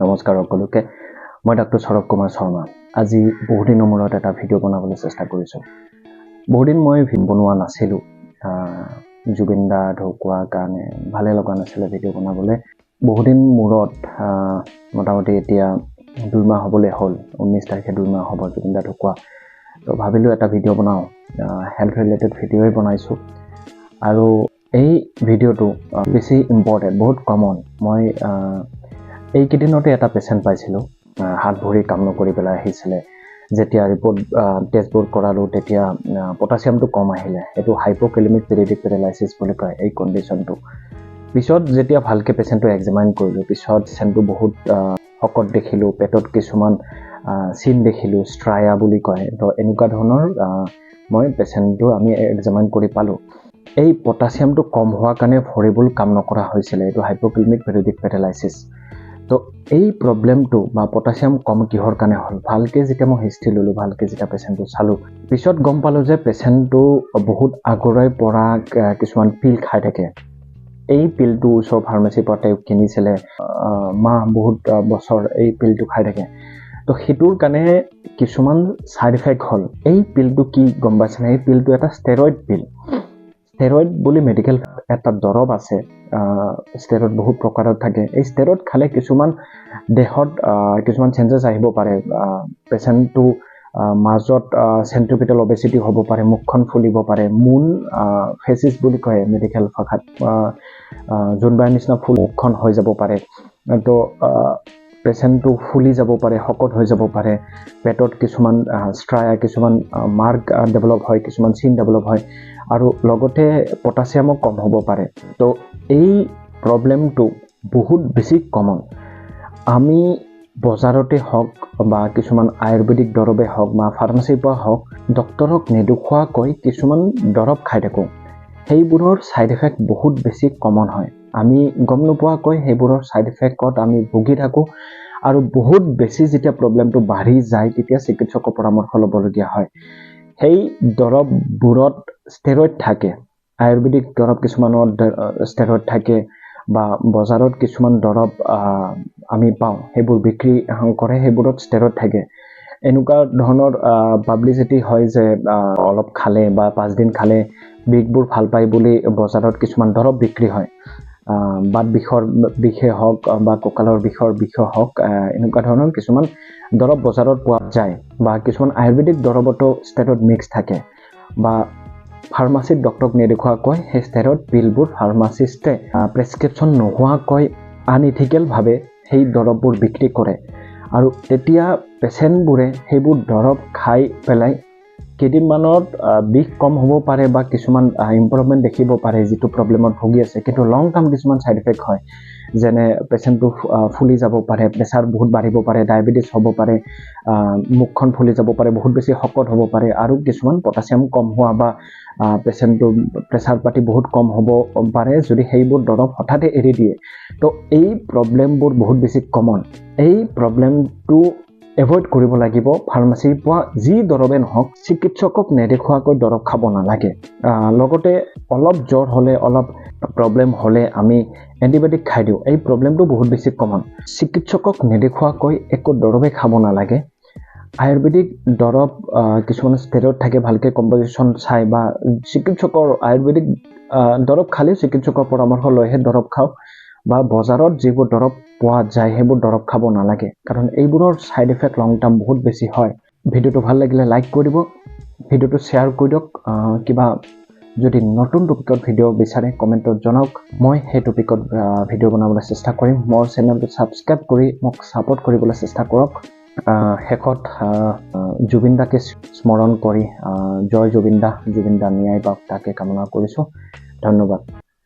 নমস্কাৰ সকলোকে। মই ডাক্তৰ সৌৰভ কুমাৰ শৰ্মা। আজি বহুদিনৰ মূৰত এটা ভিডিঅ' বনাবলৈ চেষ্টা কৰিছোঁ। বহুদিন মই ভি- বনোৱা নাছিলোঁ। জুবিন দা ঢুকোৱাৰ কাৰণে ভালে লগা নাছিলে ভিডিঅ' বনাবলৈ। বহুদিন মূৰত মোটামুটি এতিয়া দুইমাহ হ'বলৈ হ'ল। ঊনৈছ তাৰিখে দুইমাহ হ'ব জুবিন দা ঢুকোৱা। তো ভাবিলোঁ এটা ভিডিঅ' বনাওঁ। হেল্থ ৰিলেটেড ভিডিঅ'ই বনাইছোঁ। আৰু এই ভিডিঅ'টো বেছি ইম্পৰ্টেণ্ট বহুত কমন মই এইকেইদিনতে এটা পেচেণ্ট পাইছিলোঁ। হাত ভৰি কাম নকৰি পেলাই আহিছিলে। যেতিয়া ৰিপৰ্ট টেষ্টবোৰ কৰালোঁ তেতিয়া পটাছিয়ামটো কম আহিলে। এইটো হাইপ'কেলিমিক পেৰিডিক পেৰালাইচিছ বুলি কয় এই কণ্ডিশ্যনটো পিছত যেতিয়া ভালকৈ পেচেণ্টটো এক্সামাইন কৰিলোঁ পিছত পেচেণ্টটো বহুত শকত দেখিলোঁ পেটত কিছুমান চিন দেখিলোঁ ষ্ট্ৰায়া বুলি কয়। তো এনেকুৱা ধৰণৰ মই পেচেণ্টটো আমি এক্সামাইন কৰি পালোঁ। এই পটাছিয়ামটো কম হোৱাৰ কাৰণে ভৰিবোৰ কাম নকৰা হৈছিলে। এইটো হাইপ'কেলিমিক পেৰিডিক পেৰালাইচিছ তো এই প্ৰব্লেমটো বা পটাছিয়াম কম কিহৰ কাৰণে হ'ল? ভালকৈ যেতিয়া মই হিষ্ট্ৰী ল'লোঁ ভালকৈ যেতিয়া পেচেণ্টটো চালোঁ পিছত গম পালোঁ যে পেচেণ্টটো বহুত আগৰে পৰা কিছুমান পিল খাই থাকে। এই পিলটো ওচৰৰ ফাৰ্মাচীৰ পৰা তেওঁ কিনিছিলে মাহ বহুত বছৰ এই পিলটো খাই থাকে। তো সেইটোৰ কাৰণে কিছুমান ছাইড ইফেক্ট হ'ল। এই পিলটো কি গম পাইছেনে? এই পিলটো এটা ষ্টেৰইড পিল ষ্টেৰইড বুলি মেডিকেল এটা দৰৱ আছে ষ্টেৰইড বহুত প্ৰকাৰত থাকে। এই ষ্টেৰইড খালে কিছুমান দেহত কিছুমান চেঞ্জেছ আহিব পাৰে। পেচেণ্টটো মাজত চেণ্ট্ৰিপিটেল অবেচিটি হ'ব পাৰে মুখখন ফুলিব পাৰে মুন ফেচিছ বুলি কয় মেডিকেল ভাষাত জোনবাইৰ নিচিনা ফুল মুখখন হৈ যাব পাৰে। তো পেচেণ্টটো ফুলি যাব পাৰে শকত হৈ যাব পাৰে। পেটত কিছুমান ষ্ট্ৰায়া কিছুমান মাৰ্ক ডেভেলপ হয় কিছুমান চিন ডেভেলপ হয়। আৰু লগতে পটাছিয়ামো কম হ'ব পাৰে। তো এই প্ৰব্লেমটো বহুত বেছি কমন আমি বজাৰতে হওক বা কিছুমান আয়ুৰ্বেদিক দৰৱে হওক বা ফাৰ্মাচীৰ পৰা হওক ডক্তৰক নেদেখুৱাকৈ কিছুমান দৰৱ খাই থাকোঁ। সেইবোৰৰ ছাইড এফেক্ট বহুত বেছি কমন হয়। আমি গম নোপোৱাকৈ সেইবোৰৰ ছাইড এফেক্টত আমি ভুগি থাকোঁ আৰু বহুত বেছি যেতিয়া প্ৰব্লেমটো বাঢ়ি যায় তেতিয়া চিকিৎসকৰ পৰামৰ্শ ল'বলগীয়া হয়। সেই দৰৱবোৰত ষ্টেৰইড থাকে। আয়ুৰ্বেদিক দৰৱ কিছুমানত ষ্টেৰইড থাকে বা বজাৰত কিছুমান দৰৱ আমি পাওঁ, সেইবোৰ বিক্ৰী কৰে, সেইবোৰত ষ্টেৰইড থাকে। এনেকুৱা ধৰণৰ পাব্লিচিটি হয় যে অলপ খালে বা পাঁচদিন খালে বিষবোৰ ভালো পায় বুলি বজাৰত কিছুমান দৰৱ বিক্ৰী হয়। বাত বিষৰ, বিষে হওক বা কঁকালৰ বিষৰ, বিষে হওক এনেকুৱা ধৰণৰ কিছুমান দৰৱ বজাৰত পোৱা যায় বা কিছুমান আয়ুৰ্বেদিক দৰৱতো ষ্টেৰইড মিক্স থাকে। বা ফাৰ্মাচীত ডক্তৰক নেদেখুৱাকৈ সেই ষ্টেৰইড পিলবোৰ ফাৰ্মাচিষ্টে প্ৰেছক্ৰিপশ্যন নোহোৱাকৈ আনইথিকেলভাৱে সেই দৰৱবোৰ বিক্ৰী কৰে। আৰু তেতিয়া পেচেণ্টবোৰে সেইবোৰ দৰৱ খাই পেলাই কেইদিনমানত বিষ কম হ'ব পাৰে বা কিছুমান ইম্প্ৰুভমেণ্ট দেখিব পাৰে, যিটো প্ৰব্লেমত ভুগি আছে। কিন্তু লং টাৰ্ম কিছুমান ছাইড এফেক্ট হয়। যেনে পেচেণ্টটো ফুলি যাব পাৰে, প্ৰেছাৰ বহুত বাঢ়িব পাৰে ডায়েবেটিছ হ'ব পাৰে মুখখন ফুলি যাব পাৰে, বহুত বেছি শকত হ'ব পাৰে, আৰু কিছুমান পটাছিয়াম কম হোৱা বা পেচেণ্টটো প্ৰেছাৰ পাতি বহুত কম হ'ব পাৰে, যদি সেইবোৰ দৰৱ হঠাতে এৰি দিয়ে। তো এই প্ৰব্লেমবোৰ বহুত বেছি কমন এই প্ৰব্লেমটো এভইড কৰিব লাগিব ফাৰ্মাচীৰ পৰা যি দৰৱে নহওক চিকিৎসকক নেদেখুৱাকৈ দৰৱ খাব নালাগে। লগতে অলপ জ্বৰ হ'লে অলপ প্ৰব্লেম হ'লে আমি এণ্টিবায়'টিক খাই দিওঁ। এই প্ৰব্লেমটো বহুত বেছি কমন চিকিৎসকক নেদেখুৱাকৈ একো দৰৱে খাব নালাগে। আয়ুৰ্বেদিক দৰৱ কিছুমান ষ্টেৰইড থাকে ভালকৈ কম্পজিশ্যন চাই বা চিকিৎসকৰ আয়ুৰ্বেদিক দৰৱ খালেও চিকিৎসকৰ পৰামৰ্শ লৈহে দৰৱ খাওক বা বজাৰত যিবোৰ দৰৱ পোৱা যায় সেইবোৰ দৰৱ খাব নালাগে। কাৰণ এইবোৰৰ ছাইড এফেক্ট লং টাৰ্ম বহুত বেছি হয়। ভিডিঅ'টো ভাল লাগিলে লাইক কৰি দিব। ভিডিঅ'টো শ্বেয়াৰ কৰি দিয়ক। কিবা যদি নতুন টপিকত ভিডিঅ' বিচাৰে কমেণ্টত জনাওক। মই সেই টপিকত ভিডিঅ' বনাবলৈ চেষ্টা কৰিম। মোৰ চেনেলটো ছাবস্ক্ৰাইব কৰি মোক ছাপোৰ্ট কৰিবলৈ চেষ্টা কৰক। শেষত জুবিন দাকে স্মৰণ কৰি জয় জুবিন দা জুবিন দা ন্যায় পাওক তাকে কামনা কৰিছোঁ। ধন্যবাদ।